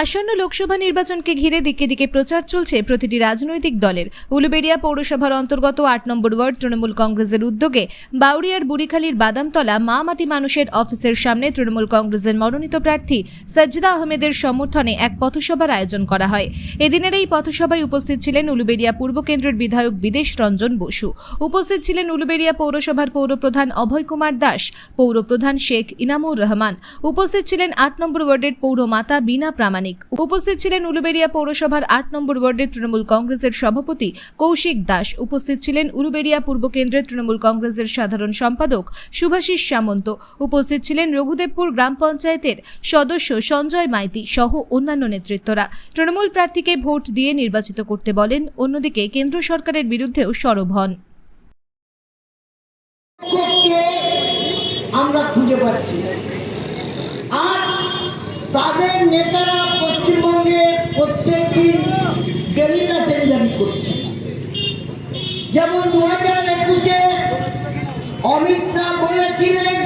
আসন্ন লোকসভা নির্বাচনকে ঘিরে দিকে দিকে প্রচার চলছে প্রতিটি রাজনৈতিক দলের। উলুবেড়িয়া পৌরসভার অন্তর্গত আট নম্বর ওয়ার্ড তৃণমূল কংগ্রেসের উদ্যোগে বাউরিয়ার বুড়িখালীর বাদামতলা মা মাটি মানুষের অফিসের সামনে তৃণমূল কংগ্রেসের মনোনীত প্রার্থী সাজ্জিদা আহমেদের সমর্থনে এক পথসভার আয়োজন করা হয়। এদিনের এই পথসভায় উপস্থিত ছিলেন উলুবেড়িয়া পূর্ব কেন্দ্রের বিধায়ক বিদেশ রঞ্জন বসু। উপস্থিত ছিলেন উলুবেড়িয়া পৌরসভার পৌরপ্রধান অভয় কুমার দাস, পৌরপ্রধান শেখ ইনামুর রহমান। উপস্থিত ছিলেন আট নম্বর ওয়ার্ডের পৌরমাতা বিনা প্রামাণিক। উপস্থিত ছিলেন উলুবেড়িয়া পৌরসভার আট নম্বর ওয়ার্ডের তৃণমূল কংগ্রেসের সভাপতি কৌশিক দাস। উপস্থিত ছিলেন উলুবেড়িয়া পূর্ব কেন্দ্রের তৃণমূল কংগ্রেসের সাধারণ সম্পাদক শুভাশিস সামন্ত। উপস্থিত ছিলেন রঘুদেবপুর গ্রাম পঞ্চায়েতের সদস্য সঞ্জয় মাইতি সহ অন্যান্য নেতৃত্বরা। তৃণমূল প্রার্থীকে ভোট দিয়ে নির্বাচিত করতে বলেন, অন্যদিকে কেন্দ্র সরকারের বিরুদ্ধেও সরব হন। আমরা খুঁজে পাচ্ছি। তাদের নেতারা পশ্চিমবঙ্গে প্রত্যেক দিন ডেলি মেসেঞ্জারি করছে। যেমন দু হাজার একুশে অমিত শাহ বলেছিলেন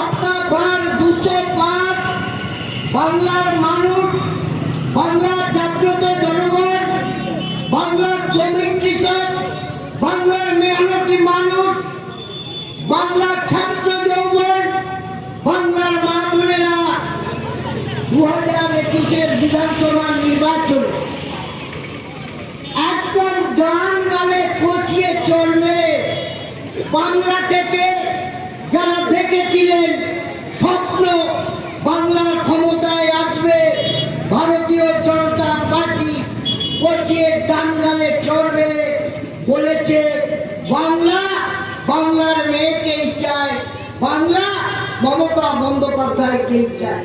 আপনার বার দুশো পাঁচ, বাংলার মানুষ, বাংলার জাগ্রত দু হাজার একুশের বিধানসভা নির্বাচন একদম গান গানে কচিয়ে চল মেরে বাংলা থেকে যারা দেখেছিলেন স্বপ্ন বাংলার ক্ষমতায় আসবে, ভারতীয় জনতা পার্টি কচিয়ে ডান গালে চড় মেরে বলেছে, বাংলা, বাংলার মেয়েকেই চায়, বাংলা মমতা বন্দ্যোপাধ্যায়কেই চায়।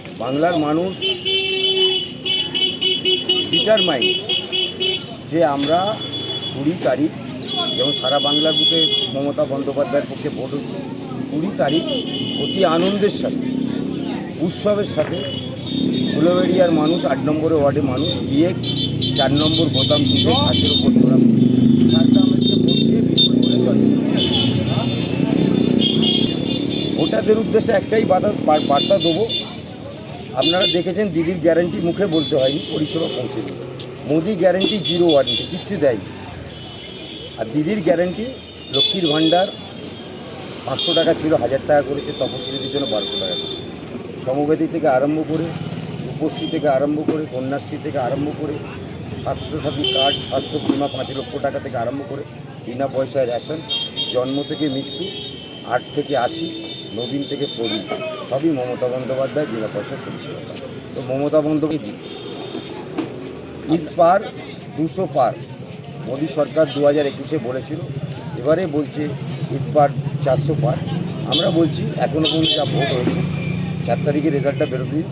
বাংলার মানুষ ডিটারমাইন্ড যে আমরা কুড়ি তারিখ যেমন সারা বাংলার বুথে মমতা বন্দ্যোপাধ্যায়ের পক্ষে ভোট হচ্ছে, কুড়ি তারিখ অতি আনন্দের সাথে, উৎসবের সাথে উলোবেড়িয়ার মানুষ, আট নম্বরের ওয়ার্ডে মানুষ গিয়ে চার নম্বর বোতাম দিয়ে বিপুল করে জয় ভোটারদের উদ্দেশ্যে একটাই বাধা বার্তা দেবো আপনারা দেখেছেন দিদির গ্যারান্টি মুখে বলতে হয়নি, পরিষেবা পৌঁছে দেবে মোদি গ্যারান্টি জিরো ওয়ারেন্টি, কিচ্ছু দেয়নি। আর দিদির গ্যারান্টি, লক্ষ্মীর ভাণ্ডার, পাঁচশো টাকা ছিল, হাজার টাকা করেছে, তপশিলীদের জন্য বারোশো টাকা করেছে। সমবেদী থেকে আরম্ভ করে রূপশ্রী থেকে আরম্ভ করে, কন্যাশ্রী থেকে আরম্ভ করে, স্বাস্থ্যসাথী কার্ড, স্বাস্থ্য বিমা পাঁচ লক্ষ টাকা থেকে আরম্ভ করে, বিনা পয়সায় রেশন, জন্ম থেকে মৃত্যু, আট থেকে আশি, নবীন থেকে প্রবীণ। সবই মমতা বন্দ্যোপাধ্যায়, জেলা পয়সায় পরিষেবা তো মমতা বন্দ্যোপাধ্যায় জিত। ইস পার, দুশো পার। মোদী সরকার দু হাজার একুশে বলেছিল, এবারে বলছে ইস পার চারশো পার। আমরা বলছি এখনও পর্যন্ত যা ভোট হয়েছে, চার তারিখে রেজাল্টটা দিন।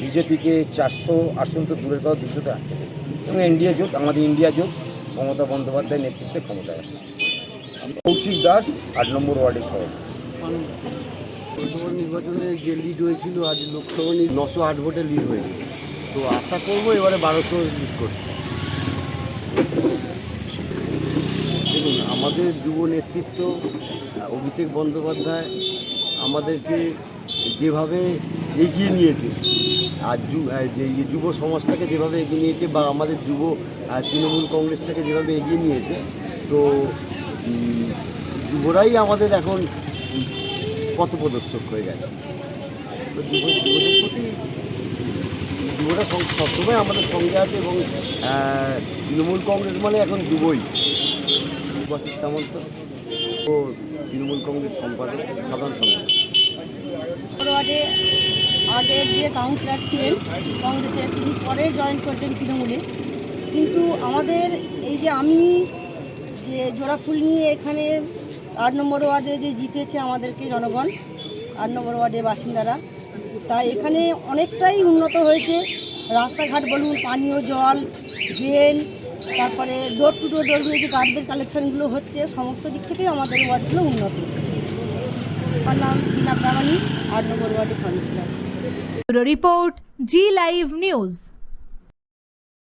বিজেপিকে চারশো, আসন তো দূরের কথা দুশোতে হবে এবং এনডিএ জোট, আমাদের ইন্ডিয়া জোট, মমতা বন্দ্যোপাধ্যায়ের নেতৃত্বে ক্ষমতায় আসছে। কৌশিক দাস, আট নম্বর ওয়ার্ডের সভাপতি। লোকসভা নির্বাচনে যে লিড হয়েছিল, আজ লোকসভা নশো আট ভোটে লিড হয়েছে। তো আশা করব এবারে বারোশো লিড করতে দেখুন, আমাদের যুব নেতৃত্ব, অভিষেক বন্দ্যোপাধ্যায় আমাদেরকে যেভাবে এগিয়ে নিয়েছে, আর যু- যুব সমাজটাকে যেভাবে এগিয়ে নিয়েছে বা আমাদের যুব তৃণমূল কংগ্রেসটাকে যেভাবে এগিয়ে নিয়েছে, তো যুবরাই আমাদের এখন পথপ্রদর্শক হয়ে গেছে। তো প্রতি যুবরা সবসময় আমাদের সঙ্গে আছে এবং তৃণমূল কংগ্রেস মানে এখন যুবই। সুভাষিস সামন্ত ও তৃণমূল কংগ্রেস সম্পাদক, সাধারণ সম্পাদক। আগের যে কাউন্সিলর ছিলেন, কংগ্রেসের, তিনি পরে জয়েন করলেন তৃণমূলে। কিন্তু আমাদের এই যে আমি যে জোড়া ফুল নিয়ে এখানে আট নম্বর ওয়ার্ডে যে জিতেছে আমাদেরকে জনগণ, আট নম্বর ওয়ার্ডের বাসিন্দারা। তাই এখানে অনেকটাই উন্নত হয়েছে। রাস্তাঘাট বলুন, পানীয় জল, ড্রেন, তারপরে ডোর টু ডোর ডোর যে গার্ডের কালেকশানগুলো হচ্ছে, সমস্ত দিক থেকেই আমাদের ওয়ার্ডগুলো উন্নত। আমার নাম বিনা প্রামাণিক, আট নম্বর ওয়ার্ডের councillor. Report Zee live news.